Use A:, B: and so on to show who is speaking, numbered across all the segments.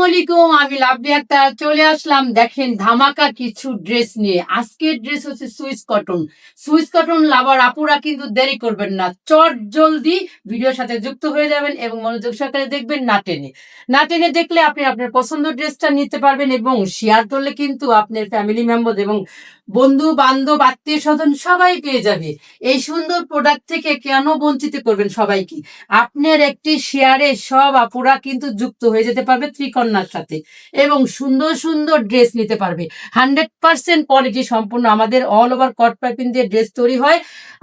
A: আমি আক্তার, চলে আসলাম। দেখেন, ধামাকা কিছু ড্রেস নিয়ে। আজকের ড্রেস হচ্ছে Swiss cotton. Swiss cotton lover আপুরা কিন্তু দেরি করবেন না। চট জলদি ভিডিওর সাথে যুক্ত হয়ে যাবেন এবং মনোযোগ সহকারে দেখবেন দেখলে আপনি আপনার পছন্দ ড্রেসটা নিতে পারবেন এবং শেয়ার করলে কিন্তু আপনার ফ্যামিলি মেম্বার এবং বন্ধু, বান্ধব, আত্মীয় স্বজন সবাই পেয়ে যাবে। এই সুন্দর প্রোডাক্ট থেকে কেন বঞ্চিত করবেন সবাইকে? আপনার একটি শেয়ারে সব আপুরা কিন্তু যুক্ত হয়ে যেতে পারবে ত্রিকন্যার সাথে। এবং সুন্দর সুন্দর ড্রেস নিতে পারবে। হান্ড্রেড পার্সেন্ট কোয়ালিটি সম্পূর্ণ। আমাদের অল ওভার কট পাইপিং দিয়ে ড্রেস তৈরি হয়।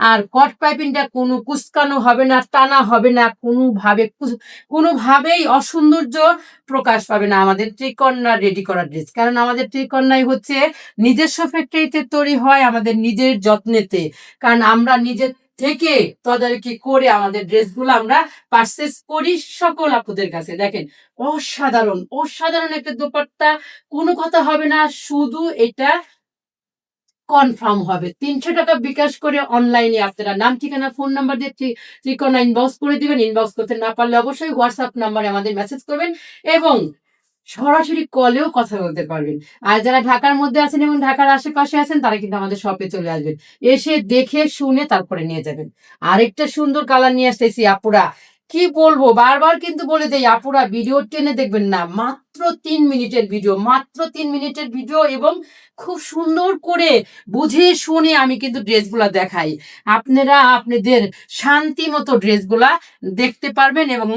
A: আর কট পাইপিংটা কোনো কুচকানো হবে না, টানা হবে না, কোনোভাবে কোনোভাবেই অসৌন্দর্য প্রকাশ পাবে না। আমাদের ত্রিকন্যা রেডি করা ড্রেস কারণ আমাদের ত্রিকন্যাই হচ্ছে নিজস্ব ফ্যাক্টরিতে তৈরি হয় আমাদের নিজের যত্নেতে। কারণ আমরা নিজের থেকে তদারকি করে আমাদের ড্রেসগুলো আমরা পারচেস করি সকল আপুদের কাছে। দেখেন, অসাধারণ অসাধারণ একটা দোপাট্টা। কোনো কথা হবে না, শুধু এটা কনফার্ম হবে। তিনশো টাকা বিকাশ করে অনলাইনে আপনারা নাম, ঠিকানা ফোন নাম্বার দিয়ে ত্রিকোণা ইনবক্স করে দিবেন। ইনবক্স করতে না পারলে অবশ্যই হোয়াটসঅ্যাপ নাম্বারে আমাদের মেসেজ করবেন এবং সরাসরি কলেও কথা বলতে পারবেন। আর যারা ঢাকার মধ্যে আছেন এবং ঢাকার আশেপাশে আছেন, তারা কিন্তু আমাদের শপে চলে আসবেন। এসে দেখে, শুনে তারপরে নিয়ে যাবেন। আরেকটা সুন্দর কালার নিয়ে আসতেছি, আপুরা। কি বলব? বারবার কিন্তু বলে দেয় আপুরা ভিডিও টেনে দেখবেন না। মাত্র তিন মিনিটের ভিডিও মাত্র তিন মিনিটের ভিডিও এবং খুব সুন্দর করে বুঝে শুনে আমি কিন্তু ড্রেসগুলা দেখাই। আপনারা আপনাদের শান্তি মতো ড্রেসগুলা দেখতে পারবেন এবং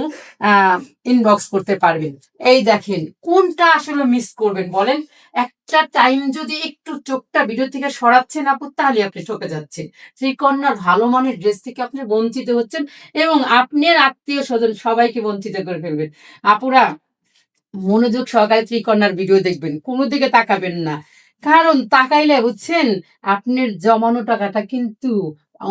A: ইনবক্স করতে পারবেন। এই দেখেন, কোনটা আসলে মিস করবেন বলেন? একটা টাইম যদি একটু চোখটা ভিডিও থেকে সরাচ্ছেন আপু, তাহলে আপনি ঠকে যাচ্ছেন। ত্রিকন্যার ভালো মানের ড্রেস থেকে আপনি বঞ্চিত হচ্ছেন এবং আপনার আত্মীয় স্বজন সবাইকে বঞ্চিত করে ফেলবেন। আপুরা মনোযোগ সহকারে ত্রিকর্ণার ভিডিও দেখবেন, কোনো দিকে তাকাবেন না। কারণ তাকাইলে বুঝছেন, আপনার জমানো টাকাটা কিন্তু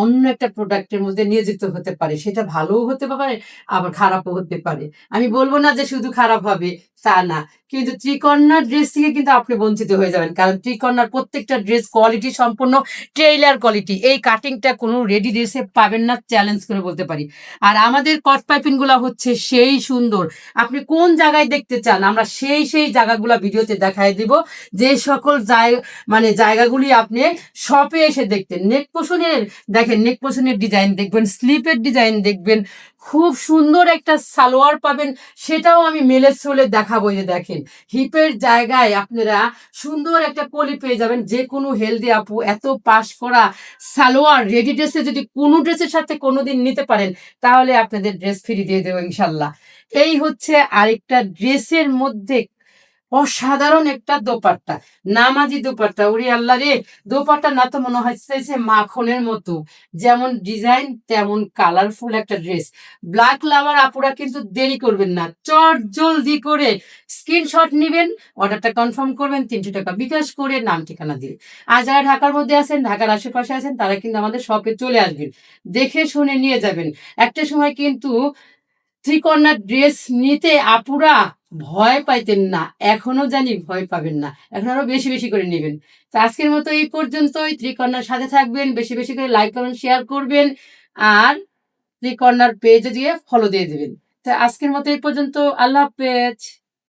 A: অন্য একটা প্রোডাক্টের মধ্যে নিয়োজিত হতে পারে। সেটা ভালোও হতে পারে, আবার খারাপও হতে পারে। আমি বলব না যে শুধু খারাপ হবে তা না। কিন্তু ত্রিকন্যার ড্রেস থেকে কিন্তু আপনি বঞ্চিত হয়ে যাবেন। কারণ ত্রিকন্যার প্রত্যেকটা ড্রেস কোয়ালিটি সম্পূর্ণ ট্রেইলার কোয়ালিটি এই কাটিংটা কোনো রেডি ড্রেসে পাবেন না চ্যালেঞ্জ করে বলতে পারি। আর আমাদের কট পাইপিংগুলা হচ্ছে সেই সুন্দর। আপনি কোন জায়গায় দেখতে চান, আমরা সেই সেই জায়গাগুলো ভিডিওতে দেখাই দিব। যে সকল জায়গা মানে জায়গাগুলি আপনি শপে এসে দেখতেন। নেক পোষণের দেখেন নেক পোষণের ডিজাইন দেখবেন স্লিপের ডিজাইন দেখবেন। খুব সুন্দর একটা সালোয়ার পাবেন, সেটাও আমি মেলে চলে দেখাবো যে দেখেন। হিপের জায়গায় আপনারা সুন্দর একটা কলি পেয়ে যাবেন যে কোনো হেলদি আপু, এত পাশ করা সালোয়ার রেডি ড্রেসে যদি কোনো ড্রেসের সাথে কোনো দিন নিতে পারেন, তাহলে আপনাদের ড্রেস ফ্রি দিয়ে দেবো ইনশাল্লাহ। এই হচ্ছে আরেকটা ড্রেসের মধ্যে অসাধারণ একটা দোপাট্টা। নামাজি দোপাট্টা, উড়ি আল্লাহ রে। দোপাট্টা না তো মনে হচ্ছে মাখনের মতো। যেমন ডিজাইন, তেমন কালারফুল একটা ড্রেস ব্ল্যাক লাভার আপুরা কিন্তু দেরি করবেন না। চট জলদি করে স্ক্রিনশট নেবেন অর্ডারটা কনফার্ম করবেন, তিনশো টাকা বিকাশ করে নাম ঠিকানা দিয়ে। আর যারা ঢাকার মধ্যে আছেন, ঢাকার আশেপাশে আছেন, তারা কিন্তু আমাদের শপে চলে আসবেন। দেখে শুনে নিয়ে যাবেন। একটা সময় কিন্তু ত্রিকন্যার ড্রেস নিতে আপুরা ভয় পাইতেন না, এখনও জানি ভয় পাবেন না। এখন আরও বেশি বেশি করে নেবেন। তো আজকের মতো এই পর্যন্তই। ত্রিকর্ণার সাথে থাকবেন, বেশি বেশি করে লাইক, কমেন্ট, শেয়ার করবেন। আর ত্রিকর্ণার পেজে দিয়ে ফলো দিয়ে দেবেন। তো আজকের মতো এই পর্যন্ত। আল্লাহ হাফেজ।